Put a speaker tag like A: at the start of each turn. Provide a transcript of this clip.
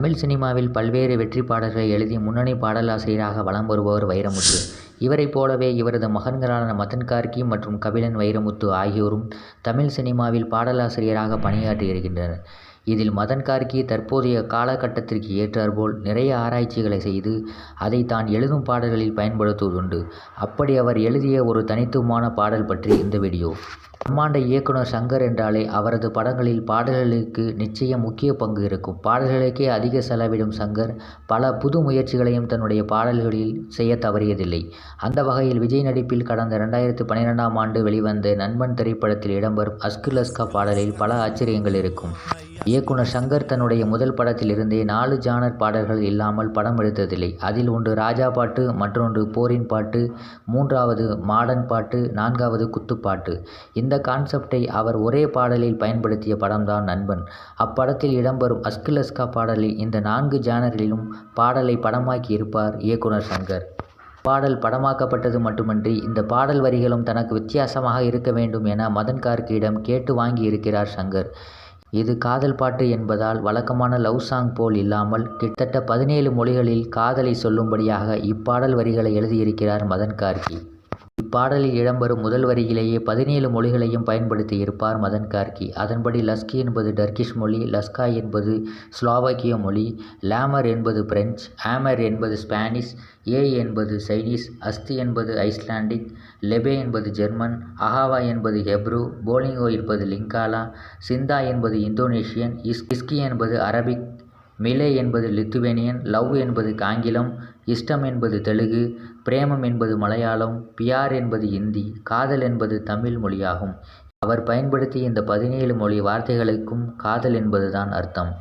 A: தமிழ் சினிமாவில் பல்வேறு வெற்றி பாடல்களை எழுதி முன்னணி பாடலாசிரியராக வலம் வருபவர் வைரமுத்து. இவரைப் போலவே இவரது மகன்களான மதன் கார்கி மற்றும் கபிலன் வைரமுத்து ஆகியோரும் தமிழ் சினிமாவில் பாடலாசிரியராக பணியாற்றி இருக்கின்றனர் இதில் மதன் கார்கி தற்போதைய காலகட்டத்திற்கு ஏற்றாற்போல் நிறைய ஆராய்ச்சிகளை செய்து அதை தான் எழுதும் பாடல்களில் பயன்படுத்துவதுண்டு அப்படி அவர் எழுதிய ஒரு தனித்துவமான பாடல் பற்றி இந்த வீடியோ. பிரம்மாண்ட இயக்குனர் சங்கர் என்றாலே அவரது படங்களில் பாடல்களுக்கு நிச்சயம் முக்கிய பங்கு இருக்கும். பாடல்களுக்கே அதிக செலவிடும் சங்கர் பல புது முயற்சிகளையும் தன்னுடைய பாடல்களில் செய்ய தவறியதில்லை. அந்த வகையில் விஜய் நடிப்பில் கடந்த ரெண்டாயிரத்து பன்னிரெண்டாம் ஆண்டு வெளிவந்த நண்பன் திரைப்படத்தில் இடம்பெறும் அஸ்கு லஸ்கா பாடலில் பல ஆச்சரியங்கள் இருக்கும். இயக்குனர் சங்கர் தன்னுடைய முதல் படத்திலிருந்தே நாலு ஜானர் பாடல்கள் இல்லாமல் படம் எடுத்ததில்லை. அதில் ஒன்று ராஜா பாட்டு மற்றொன்று போரின் பாட்டு மூன்றாவது மாடர்ன் பாட்டு நான்காவது குத்துப்பாட்டு. இந்த கான்செப்டை அவர் ஒரே பாடலில் பயன்படுத்திய படம்தான் நண்பன். அப்படத்தில் இடம்பெறும் அஸ்கிலஸ்கா பாடலில் இந்த நான்கு ஜானரிலும் பாடலை படமாக்கி இருப்பார் இயக்குனர் சங்கர். பாடல் படமாக்கப்பட்டது மட்டுமன்றி இந்த பாடல் வரிகளும் தனக்கு வித்தியாசமாக இருக்க வேண்டும் என மதன் கார்க்கியிடம் கேட்டு வாங்கி இருக்கிறார் சங்கர். இது காதல் பாட்டு என்பதால் வழக்கமான லவ் சாங் போல் இல்லாமல் கிட்டத்தட்ட பதினேழு மொழிகளில் காதலை சொல்லும்படியாக இப்பாடல் வரிகளை எழுதியிருக்கிறார் மதன் கார்கி. இப்பாடலில் இடம்பெறும் முதல் வரியிலேயே பதினேழு மொழிகளையும் பயன்படுத்தி இருப்பார் மதன் கார்க்கி அதன்படி லஸ்கி என்பது டர்கிஷ் மொழி லஸ்கா என்பது ஸ்லோவாக்கிய மொழி லேமர் என்பது பிரெஞ்சு ஆமர் என்பது ஸ்பானிஷ் ஏ என்பது சைனீஸ் அஸ்தி என்பது ஐஸ்லாண்டிக் லெபே என்பது ஜெர்மன் அஹாவா என்பது ஹெப்ரு போலிங்கோ என்பது லிங்காலா சிந்தா என்பது இந்தோனேஷியன் இஸ் இஸ்கி என்பது அரபிக் மிலே என்பது லித்துவேனியன் லவ் என்பது ஆங்கிலம் இஷ்டம் என்பது தெலுங்கு பிரேமம் என்பது மலையாளம் பியார் என்பது இந்தி காதல் என்பது தமிழ் மொழியாகும். அவர் பயன்படுத்திய இந்த பதினேழு மொழி வார்த்தைகளுக்கும் காதல் என்பதுதான் அர்த்தம்.